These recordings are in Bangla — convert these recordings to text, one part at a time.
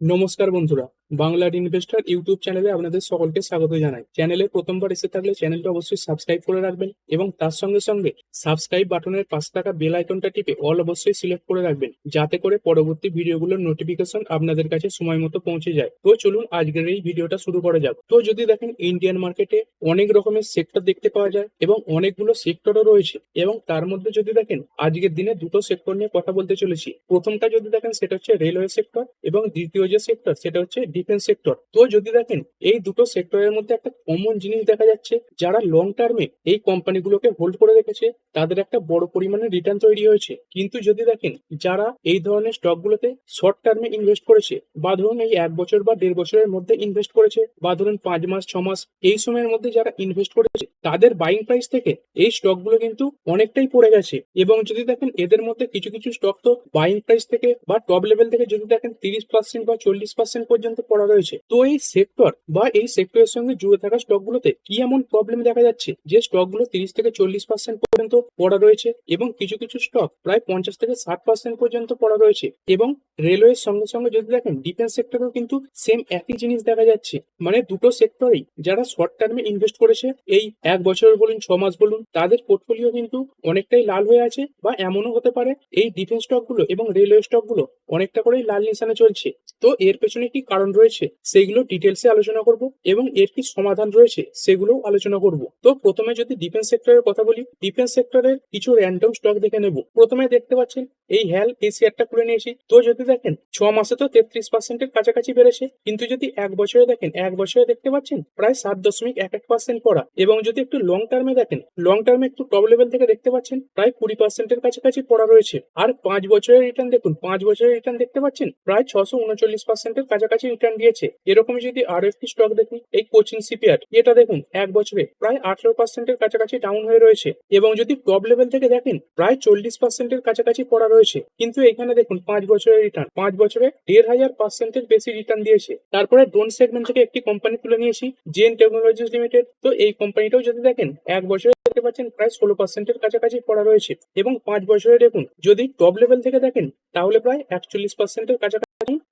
নমস্কার বন্ধুরা, বাংলার ইনভেস্টর ইউটিউব চ্যানেলে আপনাদের সকলকে স্বাগত জানাই। চ্যানেলে প্রথমবার এসে থাকলে চ্যানেলটা অবশ্যই সাবস্ক্রাইব করে রাখবেন এবং তার সঙ্গে সঙ্গে সাবস্ক্রাইব বাটনের পাশে থাকা বেল আইকনটা টিপে অল অবশ্যই সিলেক্ট করে রাখবেন, যাতে করে পরবর্তী ভিডিওগুলোর নোটিফিকেশন আপনাদের কাছে সময় মতো পৌঁছে যায়। তো চলুন আজকের এই ভিডিওটা শুরু করা যাক। তো যদি দেখেন ইন্ডিয়ান মার্কেটে অনেক রকমের সেক্টর দেখতে পাওয়া যায় এবং অনেকগুলো সেক্টরও রয়েছে এবং তার মধ্যে যদি দেখেন আজকের দিনে দুটো সেক্টর নিয়ে কথা বলতে চলেছি। প্রথমটা যদি দেখেন সেটা হচ্ছে রেলওয়ে সেক্টর এবং দ্বিতীয় যে সেক্টর সেটা হচ্ছে ডিফেন্স সেক্টর তো যদি দেখেন, এই দুটো সেক্টরের মধ্যে একটা কমন জিনিস দেখা যাচ্ছে, যারা লং টার্মে এই কোম্পানিগুলোকে হোল্ড করে রেখেছে, তাদের একটা বড় পরিমাণে রিটার্ন তৈরি হয়েছে। কিন্তু যদি দেখেন, যারা এই ধরনের স্টকগুলোতে শর্ট টার্মে ইনভেস্ট করেছে, বা ধরুন এই এক বছর বা দেড় বছরের মধ্যে ইনভেস্ট করেছে, বা ধরুন পাঁচ মাস, ছ মাস, এই সময়ের মধ্যে যারা ইনভেস্ট করেছে তাদের বাইং প্রাইস থেকে এই স্টকগুলো কিন্তু অনেকটাই পড়ে গেছে। এবং যদি দেখেন, এদের মধ্যে কিছু কিছু স্টক তো বাইং প্রাইস থেকে বা টপ লেভেল থেকে যদি দেখেন, তিরিশ পার্সেন্ট বা চল্লিশ পার্সেন্ট পর্যন্ত পড়া রয়েছে। তো এই সেক্টর বা এই সেক্টরের সঙ্গে জুড়ে থাকা স্টকগুলোতে কি এমন প্রবলেম দেখা যাচ্ছে? যে স্টকগুলো তিরিশ থেকে চল্লিশ পার্সেন্ট পর্যন্ত পড়া রয়েছে এবং কিছু কিছু স্টক প্রায় পঞ্চাশ থেকে ষাট পার্সেন্ট পর্যন্ত পড়া রয়েছে। এবং রেলওয়ের সঙ্গে সঙ্গে যদি দেখেন ডিফেন্স সেক্টরেও কিন্তু সেম একই জিনিস দেখা যাচ্ছে। মানে দুটো সেক্টরেই যারা শর্ট টার্মে ইনভেস্ট করেছে, এই এক বছর বলুন, ছ মাস বলুন, তাদের পোর্টফোলিও কিন্তু অনেকটাই লাল হয়ে আছে বা এমনও হতে পারে এই ডিফেন্স স্টকগুলো এবং রেলওয়ে স্টকগুলো অনেকটা করেই লাল নিশানে চলছে। তো এর পেছনে কি কারণ রয়েছে সেইগুলো ডিটেলসে আলোচনা করব এবং এর কি সমাধান রয়েছে সেগুলোও আলোচনা করব। তো প্রথমে যদি ডিফেন্স সেক্টরের কথা বলি ডিফেন্স সেক্টরের কিছু র্যান্ডম স্টক দেখে নেব। প্রথমে দেখতে পাচ্ছেন এই হ্যাল এই শেয়ারটা খুলে নিয়েছি। তো যদি দেখেন, ছ মাসে তো তেত্রিশ পার্সেন্টের কাছাকাছি বেড়েছে। কিন্তু যদি এক বছরে দেখেন, এক বছরে দেখতে পাচ্ছেন, প্রায় সাত দশমিক এক এক পার্সেন্ট পড়া এবং যদি একটু লং টার্মে দেখেন লং টার্মে একটু টপ লেভেল থেকে দেখতে পাচ্ছেন, প্রায় কুড়ি পার্সেন্টের কাছাকাছি পড়া রয়েছে। আর পাঁচ বছরের রিটার্ন দেখুন, পাঁচ বছরের রিটার্ন দেখতে পাচ্ছেন, প্রায় ছশো উনচল্লিশ পার্সেন্টের কাছাকাছি রিটার্ন দিয়েছে। এরকম যদি আরও একটি স্টক দেখুন, এই কোচিং সিপিআর এটা দেখুন, এক বছরে প্রায় আঠারো পার্সেন্টের কাছাকাছি ডাউন হয়ে রয়েছে। এবং যদি টপ লেভেল থেকে দেখেন, প্রায় চল্লিশ পার্সেন্টের কাছাকাছি পড়া রয়েছে। কিন্তু এখানে দেখুন, পাঁচ বছরের রিটার্ন পাঁচ বছরে দেড় হাজার পার্সেন্টের বেশি রিটার্ন দিয়েছে। তারপরে ড্রোন সেগমেন্ট থেকে একটি কোম্পানি তুলে নিয়েছি জেন টেকনোলজিস লিমিটেড তো এই কোম্পানিটাও যদি দেখেন, এক বছরে দেখতে পাচ্ছেন প্রায় ষোলো পার্সেন্টের কাছাকাছি পড়া রয়েছে। এবং পাঁচ বছরে দেখুন, যদি টপ লেভেল থেকে দেখেন, তাহলে প্রায় একচল্লিশ পার্সেন্টের কাছাকাছি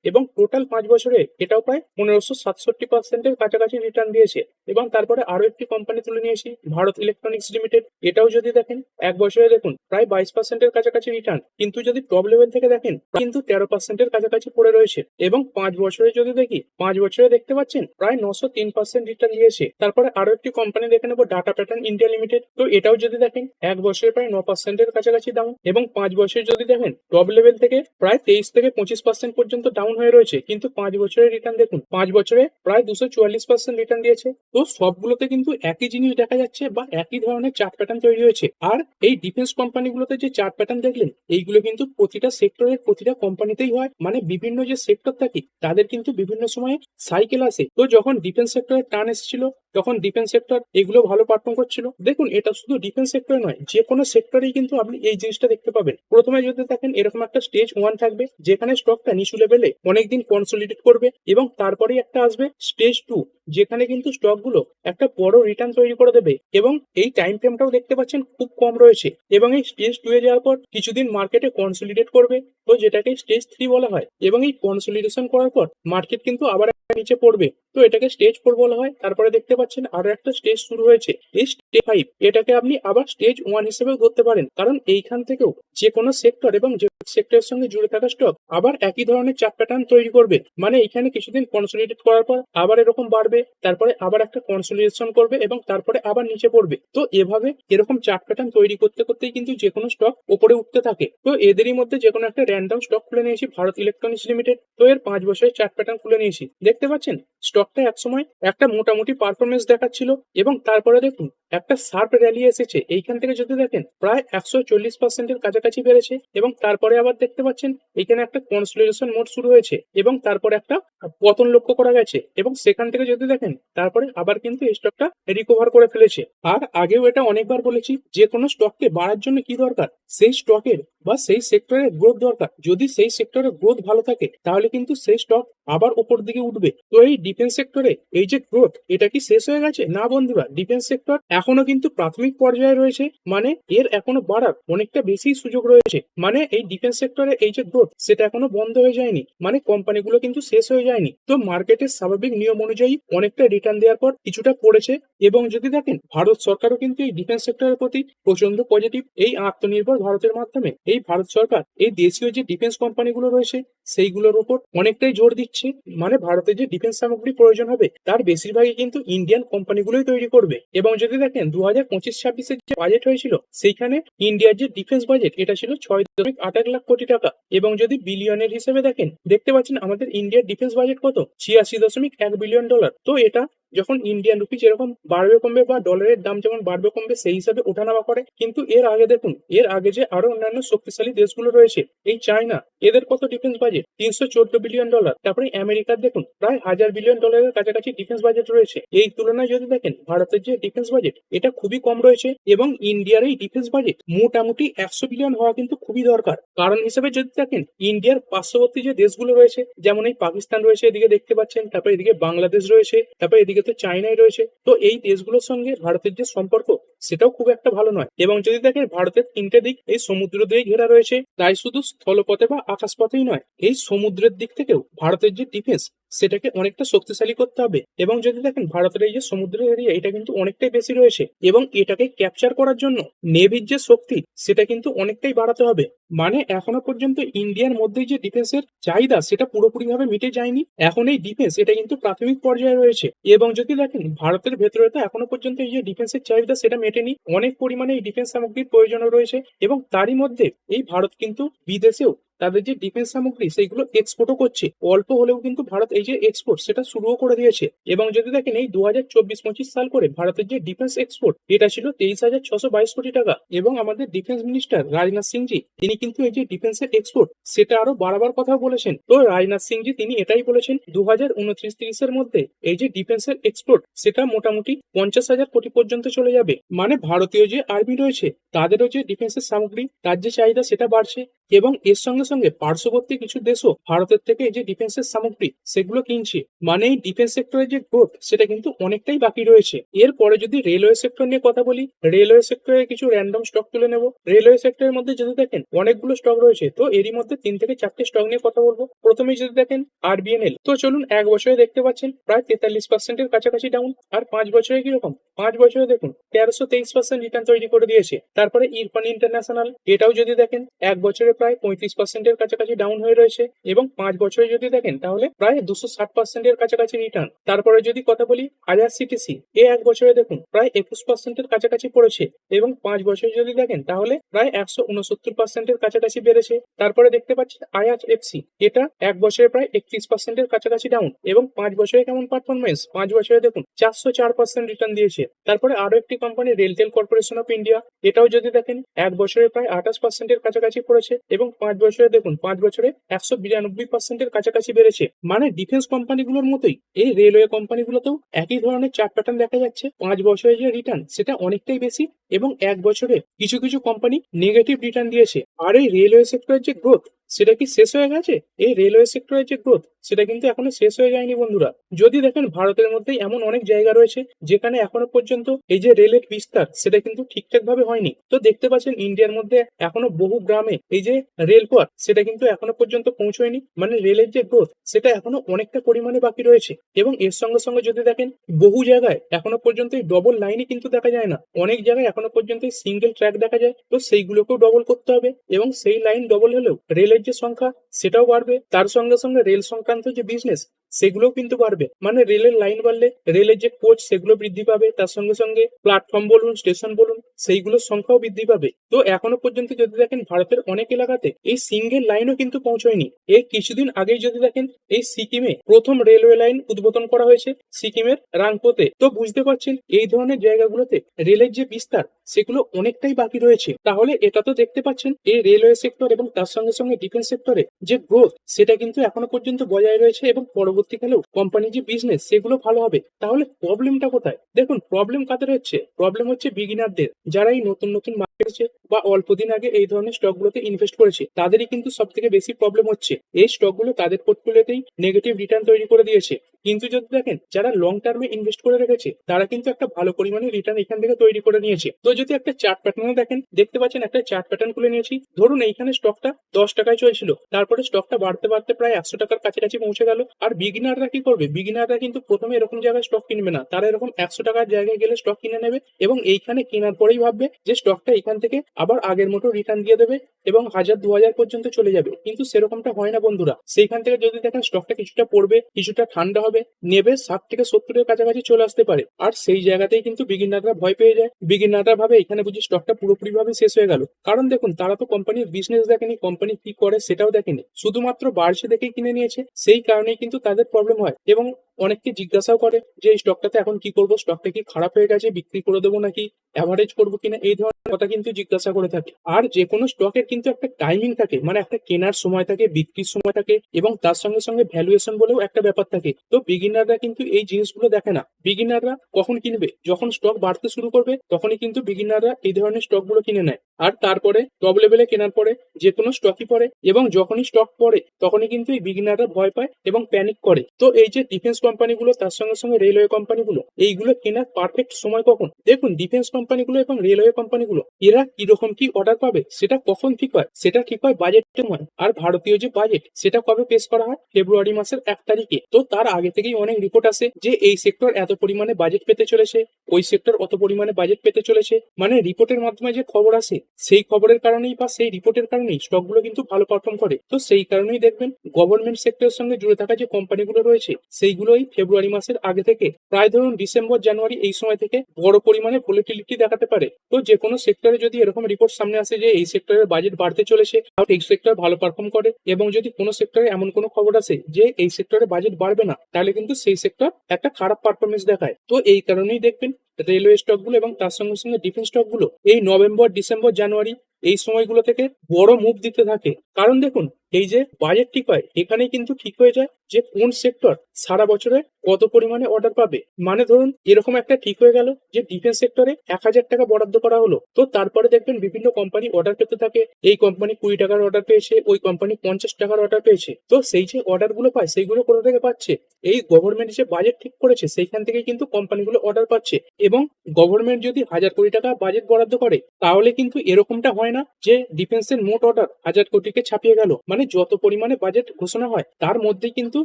এবং টোটাল পাঁচ বছরে এটাও প্রায় পনেরোশো সাতষট্টি পার্সেন্টের কাছাকাছি রিটার্ন দিয়েছে এবং তারপরে আরও একটি কোম্পানি তুলে নিয়েছি, ভারত ইলেকট্রনিক্স লিমিটেড এটাও যদি দেখেন, এক বছরে দেখুন, প্রায় বাইশ পার্সেন্টের কাছাকাছি রিটার্ন কিন্তু যদি টপ লেভেল থেকে দেখেন কিন্তু তেরো পার্সেন্টের কাছাকাছি পড়ে রয়েছে। এবং পাঁচ বছরে যদি দেখি, পাঁচ বছরে দেখতে পাচ্ছেন, প্রায় নশো তিন পার্সেন্ট রিটার্ন দিয়েছে। তারপরে আরও একটি কোম্পানি দেখে নেব ডাটা প্যাটার্ন ইন্ডিয়া লিমিটেড তো এটাও যদি দেখেন, এক বছরে প্রায় ন পার্সেন্টের কাছাকাছি দাম এবং পাঁচ বছরে যদি দেখেন টপ লেভেল থেকে প্রায় তেইশ থেকে পঁচিশ পার্সেন্ট পর্যন্ত ডাউন হয়ে রয়েছে, কিন্তু পাঁচ বছরের রিটার্ন দেখুন, পাঁচ বছরে প্রায় দুশো চুয়াল্লিশ পার্সেন্ট রিটার্ন দিয়েছে। তো সবগুলোতে কিন্তু একই জিনিস দেখা যাচ্ছে বা একই ধরনের চার্ট প্যাটার্ন তৈরি হয়েছে। আর এই ডিফেন্স কোম্পানিগুলোতে যে চার্ট প্যাটার্ন দেখলেন, এইগুলো কিন্তু প্রতিটা সেক্টরের প্রতিটা কোম্পানিতেই হয়। মানে বিভিন্ন যে সেক্টর থাকে, তাদের কিন্তু বিভিন্ন সময়ে সাইকেল আসে। তো যখন ডিফেন্স সেক্টরের টান এসেছিল, তখন ডিফেন্স সেক্টর এগুলো ভালো পারফর্ম করছিল। দেখুন, এটা শুধু ডিফেন্স সেক্টরে নয়, যে কোনো সেক্টরেই কিন্তু আপনি এই জিনিসটা দেখতে পাবেন। প্রথমে যদি দেখেন, এরকম একটা স্টেজ ওয়ান থাকবে, যেখানে স্টকটা নিচু লেভেলে অনেকদিন কনসোলিডেট করবে এবং তারপরেই একটা আসবে স্টেজ টু যেখানে কিন্তু স্টকগুলো একটা বড় রিটার্ন তৈরি করে দেবে এবং এই টাইম ফ্রেমটাও দেখতে পাচ্ছেন খুব কম রয়েছে এবং এই স্টেজ টু এ যাওয়ার পর কিছুদিন মার্কেটে কনসোলিডেট করবে, তো যেটাকে স্টেজ থ্রি বলা হয় এবং এই কনসোলিডেশন করার পর মার্কেট কিন্তু আবার নিচে পড়বে, তো এটাকে স্টেজ ফোর বলা হয়। তারপরে দেখতে পাচ্ছেন আরও একটা স্টেজ শুরু হয়েছে। এই স্টেজ ফাইভ এটাকে আপনি আবার স্টেজ ওয়ান হিসেবেও ধরতে পারেন। কারণ এইখান থেকেও যে কোনো সেক্টর এবং যে সেক্টরের সঙ্গে জুড়ে থাকা স্টক আবার একই ধরনের চার্ট প্যাটার্ন তৈরি করবে। মানে এখানে কিছুদিন কনসোলিডেট করার পর আবার এরকম বাড়বে, তারপরে আবার একটা কনসোলিডেশন করবে এবং তারপরে আবার নিচে পড়বে। তো এভাবে এরকম চার্ট প্যাটার্ন তৈরি করতে করতেই কিন্তু যে কোনো স্টক উপরে উঠতে থাকে। তো এদেরই মধ্যে যে কোনো একটা র্যান্ডম স্টক খুলে নিয়েছি, ভারত ইলেকট্রনিক্স লিমিটেড তো এর পাঁচ বছরের চার্ট প্যাটার্ন খুলে নিয়েছি। দেখতে পাচ্ছেন? স্টকটা একসময় একটা মোটামুটি পারফরমেন্স দেখাচ্ছিল এবং তারপরে দেখুন একটা শার্প র্যালি এসেছে। এইখান থেকে যদি দেখেন, প্রায় একশো চল্লিশ পার্সেন্টের কাছাকাছি বেড়েছে এবং তারপরে আবার দেখতে পাচ্ছেন, এখানে একটা কনসোলিডেশন মোড শুরু হয়েছে এবং তারপরে একটা পতন লক্ষ্য করা গেছে এবং সেখান থেকে যদি দেখেন, তারপরে আবার কিন্তু স্টকটা রিকভার করে ফেলেছে। আর আগেও এটা অনেকবার বলেছি, যে কোনো স্টককে বাড়ার জন্য কি দরকার? সেই স্টকের বা সেই সেক্টরের গ্রোথ দরকার। যদি সেই সেক্টরের গ্রোথ ভালো থাকে, তাহলে কিন্তু সেই স্টক আবার উপর দিকে উঠবে। তো এই ডিফেন্স সেক্টরে এই যে গ্রোথ এটা কি শেষ হয়ে গেছে? না বন্ধুরা ডিফেন্স সেক্টর এখনও কিন্তু প্রাথমিক পর্যায়ে রয়েছে। মানে এর এখনও বাড়ার অনেকটা বেশি সুযোগ রয়েছে। মানে এই ডিফেন্স সেক্টরে এই যে গ্রোথ সেটা এখনও বন্ধ হয়ে যায়নি। মানে কোম্পানিগুলো কিন্তু শেষ হয়ে যায়নি। তো মার্কেটের স্বাভাবিক নিয়ম অনুযায়ী অনেকটা রিটার্ন দেওয়ার পর কিছুটা পড়েছে। এবং যদি দেখেন, ভারত সরকারও কিন্তু এই ডিফেন্স সেক্টরের প্রতি প্রচণ্ড পজিটিভ এই আত্মনির্ভর ভারতের মাধ্যমে এই ভারত সরকার এই দেশীয় যে ডিফেন্স কোম্পানিগুলো রয়েছে, সেইগুলোর উপর অনেকটাই জোর দিচ্ছে। মানে ভারতের যে ডিফেন্স সামগ্রী প্রয়োজন হবে, তার বেশিরভাগই কিন্তু ইন্ডিয়ান কোম্পানিগুলোই তৈরি করবে। এবং যদি দেখেন দু হাজার পঁচিশ ছাব্বিশের যে বাজেট হয়েছিল, সেইখানে ইন্ডিয়ার যে ডিফেন্স বাজেট এটা ছিল ছয় দশমিক এক লাখ কোটি টাকা। এবং যদি বিলিয়নের হিসেবে দেখেন, দেখতে পাচ্ছেন আমাদের ইন্ডিয়ার ডিফেন্স বাজেট কত? ছিয়াশি দশমিক এক বিলিয়ন ডলার তো এটা যখন ইন্ডিয়ান রুপি যেরকম বাড়বে, কমবে বা ডলারের দাম যেমন বাড়বে, কমবে, সেই হিসাবে ওঠানামা করে। কিন্তু এর আগে দেখুন, এর আগে যে আরও অন্যান্য শক্তিশালী দেশগুলো রয়েছে, এই চায়না, এদের কত ডিফেন্স বাজেট তিনশো চোদ্দ বিলিয়ন ডলার তারপরে আমেরিকার দেখুন, প্রায় হাজার বিলিয়ন ডলারের কাছাকাছি ডিফেন্স বাজেট রয়েছে। এই তুলনায় যদি দেখেন, ভারতের যে ডিফেন্স বাজেট এটা খুবই কম রয়েছে এবং ইন্ডিয়ার এই ডিফেন্স বাজেট মোটামুটি একশো বিলিয়ন হওয়া কিন্তু খুবই দরকার। কারণ হিসেবে যদি দেখেন ইন্ডিয়ার পার্শ্ববর্তী যে দেশগুলো রয়েছে, যেমন এই পাকিস্তান রয়েছে, এদিকে দেখতে পাচ্ছেন, তারপর এদিকে বাংলাদেশ রয়েছে, তারপর এদিকে তো চায়নাই রয়েছে। তো এই দেশগুলোর সঙ্গে ভারতের যে সম্পর্ক, সেটাও খুব একটা ভালো নয়। এবং যদি দেখেন, ভারতের তিনটে দিক, এই সমুদ্র দিয়ে ঘেরা রয়েছে, তাই শুধু স্থলপথে বা আকাশপথেই নয়, এই সমুদ্রের দিক থেকেও ভারতের যে ডিফেন্স সেটাকে অনেকটা শক্তিশালী করতে হবে। এবং যদি দেখেন, ভারতের এই যে সমুদ্র এরিয়া, এটা কিন্তু অনেকটাই বেশি রয়েছে। এবং এটাকে ক্যাপচার করার জন্য নেভির যে শক্তি, সেটা কিন্তু অনেকটাই বাড়াতে হবে। মানে এখনও পর্যন্ত ইন্ডিয়ার মধ্যে যে ডিফেন্সের চাহিদা, সেটা পুরোপুরিভাবে মিটে যায়নি। এখন এই ডিফেন্স এটা কিন্তু প্রাথমিক পর্যায়ে রয়েছে। এবং যদি দেখেন, ভারতের ভেতরে তো এখনও পর্যন্ত এই যে ডিফেন্সের চাহিদা, সেটা মেটেনি। অনেক পরিমাণে এই ডিফেন্স সামগ্রীর প্রয়োজন রয়েছে। এবং তারই মধ্যে এই ভারত কিন্তু বিদেশেও তাদের যে ডিফেন্স সামগ্রী সেইগুলো এক্সপোর্টও করছে, অল্প হলেও কিন্তু ভারত এই যে এক্সপোর্ট সেটা শুরুও করে দিয়েছে। এবং যদি দেখেন এই দু হাজার চব্বিশ পঁচিশ সাল করে ভারতের যে ডিফেন্স এক্সপোর্ট এটা ছিল তেইশ হাজার ছশো বাইশ কোটি টাকা। এবং আমাদের ডিফেন্স মিনিস্টার রাজনাথ সিংজি, তিনি কিন্তু এই যে ডিফেন্সের এক্সপোর্ট সেটা আরও বাড়াবার কথা বলেছেন। তো রাজনাথ সিংজি, তিনি এটাই বলেছেন দু হাজার উনত্রিশ তিরিশের মধ্যে এই যে ডিফেন্সের এক্সপোর্ট সেটা মোটামুটি পঞ্চাশ হাজার কোটি পর্যন্ত চলে যাবে। মানে ভারতীয় যে আর্মি রয়েছে, তাদেরও যে ডিফেন্সের সামগ্রী, তার যে চাহিদা সেটা বাড়ছে। এবং এর সঙ্গে সঙ্গে পার্শ্ববর্তী কিছু দেশও ভারতের থেকে যে ডিফেন্সের সামগ্রী, সেগুলো কিনছে। মানে ডিফেন্স সেক্টরের যে গ্রোথ সেটা কিন্তু অনেকটাই বাকি রয়েছে। এরপরে যদি রেলওয়ে সেক্টর নিয়ে কথা বলি রেলওয়ে সেক্টরে কিছু র্যান্ডম স্টক তুলে নেব। রেলওয়ে সেক্টরের মধ্যে যদি দেখেন, অনেকগুলো স্টক রয়েছে। তো এরই মধ্যে তিন থেকে চারটে স্টক নিয়ে কথা বলব। প্রথমেই যদি দেখেন আরবিএনএল তো চলুন এক বছরে দেখতে পাচ্ছেন, প্রায় তেতাল্লিশ পার্সেন্টের কাছাকাছি ডাউন আর পাঁচ বছরে কীরকম? পাঁচ বছরে দেখুন, তেরোশো তেইশ পার্সেন্ট রিটার্ন তৈরি করে দিয়েছে। তারপরে ইরফান ইন্টারন্যাশনাল এটাও যদি দেখেন, এক বছরে প্রায় পঁয়ত্রিশ পার্সেন্টের কাছাকাছি ডাউন হয়ে রয়েছে এবং পাঁচ বছরে যদি দেখেন তাহলে প্রায় দুশো ষাট পার্সেন্টের কাছাকাছি রিটার্ন তারপরে যদি কথা বলি আইআরসিটিসি এ এক বছরে দেখুন প্রায় একুশ পার্সেন্টের কাছাকাছি পড়েছে এবং পাঁচ বছরে যদি দেখেন তাহলে প্রায় একশো উনসত্তর পার্সেন্টের কাছাকাছি বেড়েছে। তারপরে দেখতে পাচ্ছেন আইআরএফসি এটা এক বছরে প্রায় একত্রিশ পার্সেন্টের কাছাকাছি ডাউন এবং পাঁচ বছরে কেমন পারফরমেন্স পাঁচ বছরে দেখুন চারশো চার পার্সেন্ট রিটার্ন দিয়েছে। তারপরে আরও একটি company RailTel corporation of India এটাও যদি দেখেন এক বছরে প্রায় আঠাশ পার্সেন্টের কাছাকাছি পড়েছে এবং পাঁচ বছরে দেখুন, পাঁচ বছরে একশো বিরানব্বই পার্সেন্টের কাছাকাছি বেড়েছে। মানে ডিফেন্স কোম্পানিগুলোর মতোই, এই রেলওয়ে কোম্পানিগুলোতেও একই ধরনের চার্ট প্যাটার্ন দেখা যাচ্ছে। পাঁচ বছরের যে রিটার্ন সেটা অনেকটাই বেশি এবং এক বছরে কিছু কিছু কোম্পানি নেগেটিভ রিটার্ন দিয়েছে। আর এই রেলওয়ে সেক্টরের যে গ্রোথ সেটা কি শেষ হয়ে গেছে? এই রেলওয়ে সেক্টরের যে গ্রোথ সেটা কিন্তু এখনও শেষ হয়ে যায়নি বন্ধুরা। যদি দেখেন, ভারতের মধ্যেই এমন অনেক জায়গা রয়েছে, যেখানে এখনও পর্যন্ত এই যে রেলের বিস্তার, সেটা কিন্তু ঠিকঠাক ভাবে হয়নি। তো দেখতে পাচ্ছেন ইন্ডিয়ার মধ্যে এখনও বহু গ্রামে এই যে রেলপথ সেটা কিন্তু এখনও পর্যন্ত পৌঁছয়নি। মানে রেলের যে গ্রোথ সেটা এখনও অনেকটা পরিমাণে বাকি রয়েছে। এবং এর সঙ্গে সঙ্গে যদি দেখেন, বহু জায়গায় এখনও পর্যন্ত এই ডবল লাইনই কিন্তু দেখা যায় না। অনেক জায়গায় এখনও পর্যন্ত সিঙ্গেল ট্র্যাক দেখা যায়। তো সেইগুলোকেও ডবল করতে হবে। এবং সেই লাইন ডবল হলেও রেলের যে সংখ্যা সেটাও বাড়বে। তার সঙ্গে সঙ্গে রেল সংক্রান্ত যে বিজনেস সেগুলোও কিন্তু বাড়বে। মানে রেলের লাইন বাড়লে রেলের যে কোচ সেগুলো বৃদ্ধি পাবে, তার সঙ্গে সঙ্গে প্ল্যাটফর্ম বলুন স্টেশন বলুন, সেইগুলোর সংখ্যাও বৃদ্ধি পাবে। তো এখনও পর্যন্ত যদি দেখেন ভারতের অনেক এলাকাতে এই সিঙ্গেল লাইনও কিন্তু পৌঁছয়নি। এই কিছুদিন আগেই যদি দেখেন এই সিকিমে প্রথম রেলওয়ে লাইন উদ্বোধন করা হয়েছে সিকিমের রাংপোতে। তো বুঝতে পারছেন, এই ধরনের জায়গাগুলোতে রেলের যে বিস্তার, সেগুলো অনেকটাই বাকি রয়েছে। তাহলে এটা তো দেখতে পাচ্ছেন, এই রেলওয়ে সেক্টর এবং তার সঙ্গে সঙ্গে ডিফেন্স সেক্টরে যে গ্রোথ সেটা কিন্তু এখনও পর্যন্ত বজায় রয়েছে এবং পরবর্তী পরবর্তীকালেও কোম্পানির যে বিজনেস সেগুলো ভালো হবে। তাহলে প্রবলেমটা কোথায়? দেখুন প্রবলেম কাদের হচ্ছে? প্রবলেম হচ্ছে বিগিনারদের যারা এই নতুন নতুন মার্কেটে বা অল্প দিন আগে এই ধরনের স্টকগুলোতে ইনভেস্ট করেছে, তাদেরই কিন্তু সব থেকে বেশি প্রবলেম হচ্ছে। এই স্টকগুলো তাদের পোর্টফোলিওতেই নেগেটিভ রিটার্ন তৈরি করে দিয়েছে। কিন্তু যদি দেখেন, যারা লং টার্মে ইনভেস্ট করে রেখেছে, তারা কিন্তু একটা ভালো পরিমাণে রিটার্ন এখান থেকে তৈরি করে নিয়েছে। তো যদি একটা চার্ট প্যাটার্ন দেখেন, দেখতে পাচ্ছেন একটা চার্ট প্যাটার্ন খুলে নিয়েছি। ধরুন, এইখানে স্টকটা দশ টাকায় চলছিল। তারপরে স্টকটা বাড়তে বাড়তে প্রায় একশো টাকার কাছাকাছি পৌঁছে গেল। আর বিগিনাররা কি করবে? বিগিনাররা কিন্তু প্রথমে এরকম জায়গায় স্টক কিনবে না। তারা এরকম একশো টাকার জায়গায় গেলে স্টক কিনে নেবে এবং এইখানে কেনার পরেই ভাববে যে স্টকটা এখান থেকে আবার আগের মতো রিটার্ন দিয়ে দেবে এবং হাজার, দু হাজার পর্যন্ত চলে যাবে। কিন্তু সেরকমটা হয় না বন্ধুরা। সেইখান থেকে যদি দেখেন স্টকটা কিছুটা পড়বে, কিছুটা ঠান্ডা হবে, নেবে, ষাট থেকে সত্তরের কাছাকাছি চলে আসতে পারে। আর সেই জায়গাতেই কিন্তু বিগিনাররা ভয় পেয়ে যায়। বিগিনাররা ভাবে এখানে বুঝি স্টকটা পুরোপুরি ভাবে শেষ হয়ে গেল। কারণ দেখুন, তারা তো কোম্পানির বিজনেস দেখেনি কোম্পানি কি করে সেটাও দেখেনি। শুধুমাত্র বাড়ছে দেখেই কিনে নিয়েছে। সেই কারণেই কিন্তু তাদের প্রবলেম হয় এবং অনেককে জিজ্ঞাসাও করে যে, এই স্টকটাতে এখন কি করব? স্টকটা কি খারাপ হয়ে গেছে? বিক্রি করে দেবো নাকি? অ্যাভারেজ করব কিনা? এই ধরনের কথা কিন্তু জিজ্ঞাসা করে থাকে। আর যে কোনো স্টকের কিন্তু একটা টাইমিং থাকে মানে একটা কেনার সময় থাকে, বিক্রির সময় থাকে এবং তার সঙ্গে সঙ্গে ভ্যালুয়েশন বলেও একটা ব্যাপার থাকে। তো বিগিনাররা কিন্তু এই জিনিসগুলো দেখে না। বিগিনাররা কখন কিনবে? যখন স্টক বাড়তে শুরু করবে, তখনই কিন্তু বিগিনাররা এই ধরনের স্টকগুলো কিনে নেয়। আর তারপরে টপ লেভেলে কেনার পরে যে কোনো স্টকই পড়ে এবং যখনই স্টক পড়ে, তখনই কিন্তু এই বিগিনাররা ভয় পায় এবং প্যানিক করে। তো এই যে ডিফেন্স কোম্পানিগুলো তার সঙ্গে সঙ্গে রেলওয়ে কোম্পানিগুলো এইগুলো কেনার পারফেক্ট সময় কখন? দেখুন ডিফেন্স কোম্পানিগুলো এবং রেলওয়ে কোম্পানিগুলো এরা কীরকম কি অর্ডার পাবে, সেটা কখন ঠিক হয়? সেটা ঠিক হয় বাজেট সময়। আর ভারতীয় যে বাজেট সেটা কবে পেশ করা হয়? ফেব্রুয়ারি মাসের এক তারিখে। তো তার আগে থেকেই অনেক রিপোর্ট আসে যে এই সেক্টর এত পরিমাণে বাজেট পেতে চলেছে, ওই সেক্টর অত পরিমাণে বাজেট পেতে চলেছে। মানে রিপোর্টের মাধ্যমে যে খবর আসে, সেই খবরের কারণেই বা সেই রিপোর্টের কারণেই স্টকগুলো কিন্তু ভালো পারফর্ম করে। তো সেই কারণেই দেখবেন গভর্নমেন্ট সেক্টরের সঙ্গে জুড়ে থাকা যে কোম্পানিগুলো রয়েছে, সেইগুলোই ফেব্রুয়ারি মাসের আগে থেকে প্রায় ধরুন ডিসেম্বর জানুয়ারি এই সময় থেকে বড় পরিমাণে ভোলেটিলিটি দেখাতে পারে। তো যে কোনো সেক্টরে যদি এরকম রিপোর্ট সামনে আসে যে এই সেক্টরের বাজেট বাড়তে চলেছে এই সেক্টর ভালো পারফর্ম করে এবং যদি কোনো সেক্টরে এমন কোনো খবর আসে যে এই সেক্টরে বাজেট বাড়বে না, তাহলে কিন্তু সেই সেক্টর একটা খারাপ পারফরমেন্স দেখায়। তো এই কারণেই দেখবেন রেলওয়ে স্টকগুলো এবং তার সঙ্গে সঙ্গে ডিফেন্স স্টকগুলো এই নভেম্বর ডিসেম্বর জানুয়ারি এই সময়গুলো থেকে বড় মুভ দিতে থাকে। কারণ দেখুন এই যে বাজেট ঠিক হয় এখানেই কিন্তু ঠিক হয়ে যায় যে কোন সেক্টর সারা বছরে কত পরিমাণে অর্ডার পাবে। মানে ধরুন, এরকম একটা ঠিক হয়ে গেল যে ডিফেন্স সেক্টরে এক হাজার টাকা বরাদ্দ করা হলো। তো তারপরে দেখবেন বিভিন্ন কোম্পানি অর্ডার পেতে থাকে। এই কোম্পানি কুড়ি টাকার অর্ডার পেয়েছে, ওই কোম্পানি পঞ্চাশ টাকার অর্ডার পেয়েছে। তো সেই যে অর্ডারগুলো পায়, সেইগুলো কোথা থেকে পাচ্ছে? এই গভর্নমেন্ট যে বাজেট ঠিক করেছে, সেইখান থেকে কিন্তু কোম্পানিগুলো অর্ডার পাচ্ছে। এবং গভর্নমেন্ট যদি হাজার কোটি টাকা বাজেট বরাদ্দ করে, তাহলে কিন্তু এরকমটা হয় না যে ডিফেন্সের মোট অর্ডার হাজার কোটিকে ছাপিয়ে গেল। মানে যত পরিমাণে বাজেট ঘোষণা হয়, তার মধ্যে কিন্তু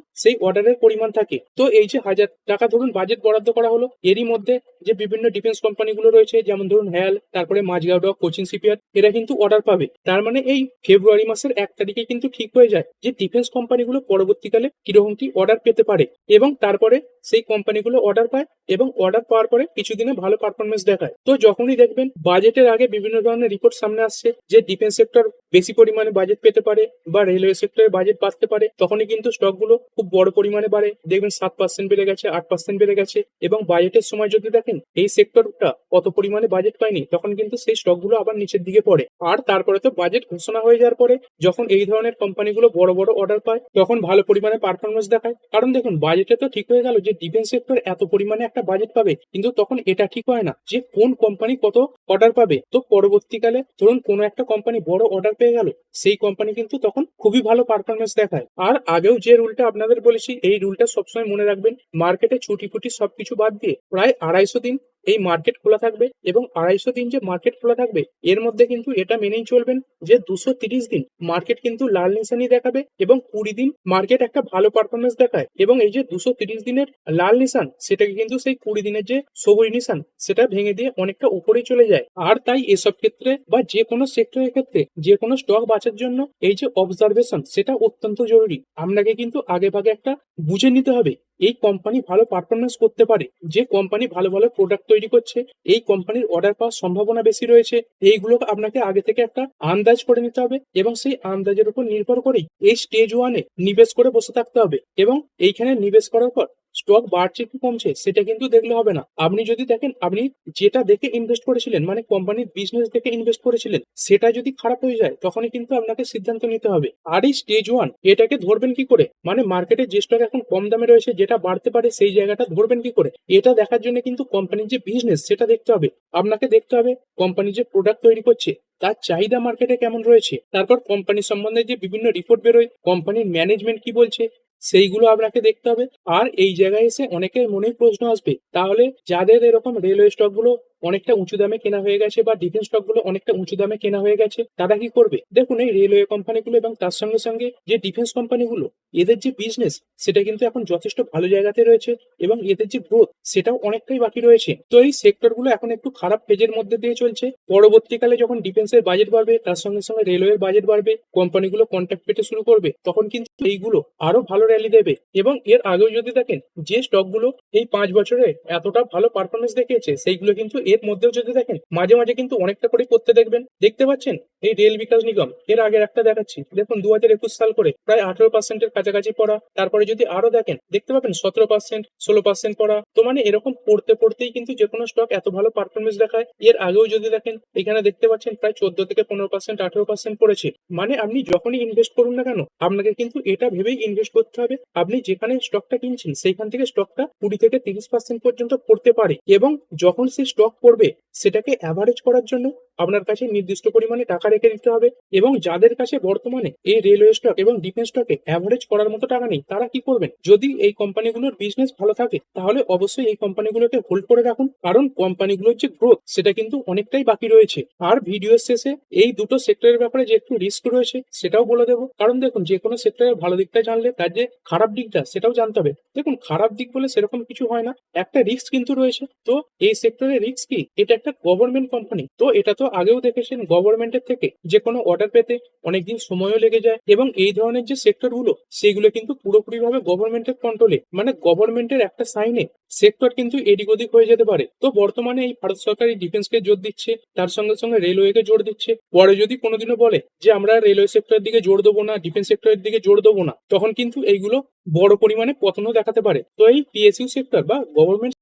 সেই অর্ডারের পরিমাণ থাকে। তো এই যে হাজার টাকা ধরুন বাজেট বরাদ্দ করা হলো, এরই মধ্যে যে বিভিন্ন ডিফেন্স কোম্পানিগুলো রয়েছে, যেমন ধরুন হ্যাল, তারপরে মাঝগাঁও ডক কোচিং সিপিয়ার এরা কিন্তু অর্ডার পাবে। তার মানে এই ফেব্রুয়ারি মাসের এক তারিখে কিন্তু ঠিক হয়ে যায় যে ডিফেন্স কোম্পানিগুলো পরবর্তীকালে কীরকম কি অর্ডার পেতে পারে এবং তারপরে সেই কোম্পানিগুলো অর্ডার পায় এবং অর্ডার পাওয়ার পরে কিছুদিনে ভালো পারফরমেন্স দেখায়। তো যখনই দেখবেন বাজেটের আগে বিভিন্ন ধরনের রিপোর্ট সামনে আসছে যে ডিফেন্স সেক্টর বেশি পরিমাণে বাজেট পেতে পারে বা রেলওয়ে সেক্টরে বাজেট বাড়তে পারে, তখনই কিন্তু স্টকগুলো খুব বড় পরিমাণে বাড়ে। দেখবেন সাত পার্সেন্ট বেড়ে গেছে, আট পার্সেন্ট বেড়ে গেছে এবং বাজেটের সময় যদি দেখেন, এই সেক্টরটা অত পরিমাণে বাজেট পায়নি, তখন কিন্তু সেই স্টকগুলো আবার নিচের দিকে পড়ে। আর তারপরে তো বাজেট ঘোষণা হয়ে যাওয়ার পরে যখন এই ধরনের কোম্পানিগুলো বড় বড় অর্ডার পায়, তখন ভালো পরিমাণে পারফরমেন্স দেখায়। কারণ দেখুন বাজেটে তো ঠিক হয়ে গেল যে ডিফেন্স সেক্টর এত পরিমাণে একটা বাজেট পাবে, কিন্তু তখন এটা ঠিক হয় না যে কোন কোম্পানি কত অর্ডার পাবে। তো পরবর্তীকালে ধরুন কোনো একটা কোম্পানি বড় অর্ডার পেয়ে গেল, সেই কোম্পানি কিন্তু তখন খুবই ভালো পারফরমেন্স দেখায়। আর আগেও যে রুলটা আপনাদের বলেছি, এই রুলটা সবসময় মনে রাখবেন মার্কেটে ছুটি ফুটি সবকিছু বাদ দিয়ে প্রায় আড়াইশো দিন এই মার্কেট খোলা থাকবে এবং আড়াইশো দিন যে মার্কেট খোলা থাকবে, এর মধ্যে কিন্তু এটা মেনেই চলবেন যে দুশো তিরিশ দিন মার্কেট কিন্তু লাল নিশানি দেখাবে এবং কুড়ি দিন মার্কেট একটা ভালো পারফরমেন্স দেখায়। এবং এই যে দুশো তিরিশ দিনের লাল নিশান, সেটাকে কিন্তু সেই কুড়ি দিনের যে সবুজ নিশান, সেটা ভেঙে দিয়ে অনেকটা উপরেই চলে যায়। আর তাই এসব ক্ষেত্রে বা যে কোনো সেক্টরের ক্ষেত্রে, যে কোনো স্টক বাঁচার জন্য এই যে অবজারভেশন সেটা অত্যন্ত জরুরি। আপনাকে কিন্তু আগে ভাগে একটা বুঝে নিতে হবে এই কোম্পানি ভালো পারফরমেন্স করতে পারে। যে কোম্পানি ভালো ভালো প্রোডাক্ট তৈরি করছে, এই কোম্পানির অর্ডার পাওয়ার সম্ভাবনা বেশি রয়েছে। এইগুলো আপনাকে আগে থেকে একটা আন্দাজ করে নিতে হবে এবং সেই আন্দাজের উপর নির্ভর করেই এই স্টেজ ওয়ানে নিবেশ করে বসে থাকতে হবে এবং এইখানে নিবেশ করার পর স্টক বাড়ছে কি কমছে, সেটা কিন্তু দেখলে হবে না। আপনি যদি দেখেন, আপনি যেটা দেখে ইনভেস্ট করেছিলেন মানে কোম্পানির বিজনেস দেখে ইনভেস্ট করেছিলেন, সেটা যদি খারাপ হয়ে যায়, তখনই কিন্তু আপনাকে সিদ্ধান্ত নিতে হবে। আর এই স্টেজ ওয়ান এটাকে ধরবেন কি করে? মানে মার্কেটে যে স্টক এখন কম দামে রয়েছে, যেটা বাড়তে পারে, সেই জায়গাটা ধরবেন কি করে? এটা দেখার জন্য কিন্তু কোম্পানির যে বিজনেস সেটা দেখতে হবে। আপনাকে দেখতে হবে কোম্পানি যে প্রোডাক্ট তৈরি করছে, তার চাহিদা মার্কেটে কেমন রয়েছে? তারপর কোম্পানি সম্বন্ধে যে বিভিন্ন রিপোর্ট বেরোয় কোম্পানির ম্যানেজমেন্ট কি বলছে? সেইগুলো আপনাকে দেখতে হবে। আর এই জায়গায় এসে অনেকের মনে প্রশ্ন আসবে, তাহলে যাদের এরকম রেলওয়ে স্টকগুলো অনেকটা উঁচু দামে কেনা হয়ে গেছে বা ডিফেন্স স্টকগুলো অনেকটা উঁচু দামে কেনা হয়ে গেছে, তারা কি করবে? দেখুন এই রেলওয়ে কোম্পানিগুলো এবং তার সঙ্গে সঙ্গে যে ডিফেন্স কোম্পানিগুলো এদের যে বিজনেস সেটা কিন্তু এখন যথেষ্ট ভালো জায়গাতে রয়েছে এবং এদের যে গ্রোথ সেটাও অনেকটাই বাকি রয়েছে। তো এই সেক্টরগুলো এখন একটু খারাপ ফেজের মধ্যে দিয়ে চলছে। পরবর্তীকালে যখন ডিফেন্সের বাজেট বাড়বে, তার সঙ্গে সঙ্গে রেলওয়ের বাজেট বাড়বে কোম্পানিগুলো কন্ট্যাক্ট পেতে শুরু করবে, তখন কিন্তু এইগুলো আরও ভালো র্যালি দেবে। এবং এর আগেও যদি দেখেন, যে স্টকগুলো এই পাঁচ বছরে এতটা ভালো পারফরমেন্স দেখিয়েছে, সেইগুলো কিন্তু এর মধ্যেও যদি দেখেন, মাঝে মাঝে কিন্তু অনেকটা করে করতে দেখবেন। দেখতে পাচ্ছেন? এই রেল বিকাশ নিগম, এর আগের একটা দেখাচ্ছি। দেখুন দু হাজার একুশ সাল করে প্রায় আঠারো পার্সেন্টের কাছাকাছি পড়া। তারপরে যদি আরও দেখেন, দেখতে পাবেন সতেরো পার্সেন্ট ষোলো পার্সেন্ট পড়া। তো মানে এরকম পড়তে পড়তেই কিন্তু যে কোনো স্টক এত ভালো পারফরমেন্স দেখায়। এর আগেও যদি দেখেন, এখানে দেখতে পাচ্ছেন প্রায় চোদ্দ থেকে পনেরো পার্সেন্ট আঠারো পার্সেন্ট পড়েছে। মানে আপনি যখনই ইনভেস্ট করুন না কেন, আপনাকে কিন্তু এটা ভেবেই ইনভেস্ট করতে হবে। আপনি যেখানে স্টকটা কিনছেন, সেইখান থেকে স্টকটা কুড়ি থেকে তিরিশ পার্সেন্ট পর্যন্ত পড়তে পারে। এবং যখন সে স্টক পড়বে সেটাকে অ্যাভারেজ করার জন্য আপনার কাছে নির্দিষ্ট পরিমাণে টাকা রেখে দিতে হবে এবং যাদের কাছে বর্তমানে এই রেলওয়ে স্টক এবং ডিফেন্স স্টকে অ্যাভারেজ করার মতো টাকা নেই, তারা কি করবেন? যদি এই কোম্পানিগুলোর বিজনেস ভালো থাকে, তাহলে অবশ্যই এই কোম্পানিগুলোকে হোল্ড করে রাখুন। কারণ কোম্পানিগুলোর যে গ্রোথ সেটা কিন্তু অনেকটাই বাকি রয়েছে। আর ভিডিওর শেষে এই দুটো সেক্টরের ব্যাপারে যে একটু রিস্ক রয়েছে, সেটাও বলে দেবো। কারণ দেখুন, যে কোনো সেক্টরের ভালো দিকটা জানলে, তার যে খারাপ দিকটা, সেটাও জানতে হবে। দেখুন, খারাপ দিক বলে সেরকম কিছু হয় না। একটা রিস্ক কিন্তু রয়েছে। তো এই সেক্টরের রিস্ক কি? এটা একটা গভর্নমেন্ট কোম্পানি তো এটা তো আগেও দেখেছেন গভর্নমেন্টের থেকে যে কোনো অর্ডার পেতে অনেকদিন সময়ও লেগে যায় এবং এই ধরনের যে সেক্টরগুলো সেগুলো কিন্তু পুরোপুরি ভাবে গভর্নমেন্টের কন্ট্রোলে মানে গভর্নমেন্টের একটা সাইনে সেক্টর কিন্তু এদিক ওদিক হয়ে যেতে পারে। তো বর্তমানে এই ভারত সরকার এই ডিফেন্সকে জোর দিচ্ছে, তার সঙ্গে সঙ্গে রেলওয়েকে জোর দিচ্ছে। পরে যদি কোনোদিনও বলে যে আমরা রেলওয়ে সেক্টরের দিকে জোর দেবো না ডিফেন্স সেক্টরের দিকে জোর দেবো না, তখন কিন্তু এইগুলো বড় পরিমাণে পতনও দেখাতে পারে। তো এই পিএসইউ সেক্টর বা গভর্নমেন্ট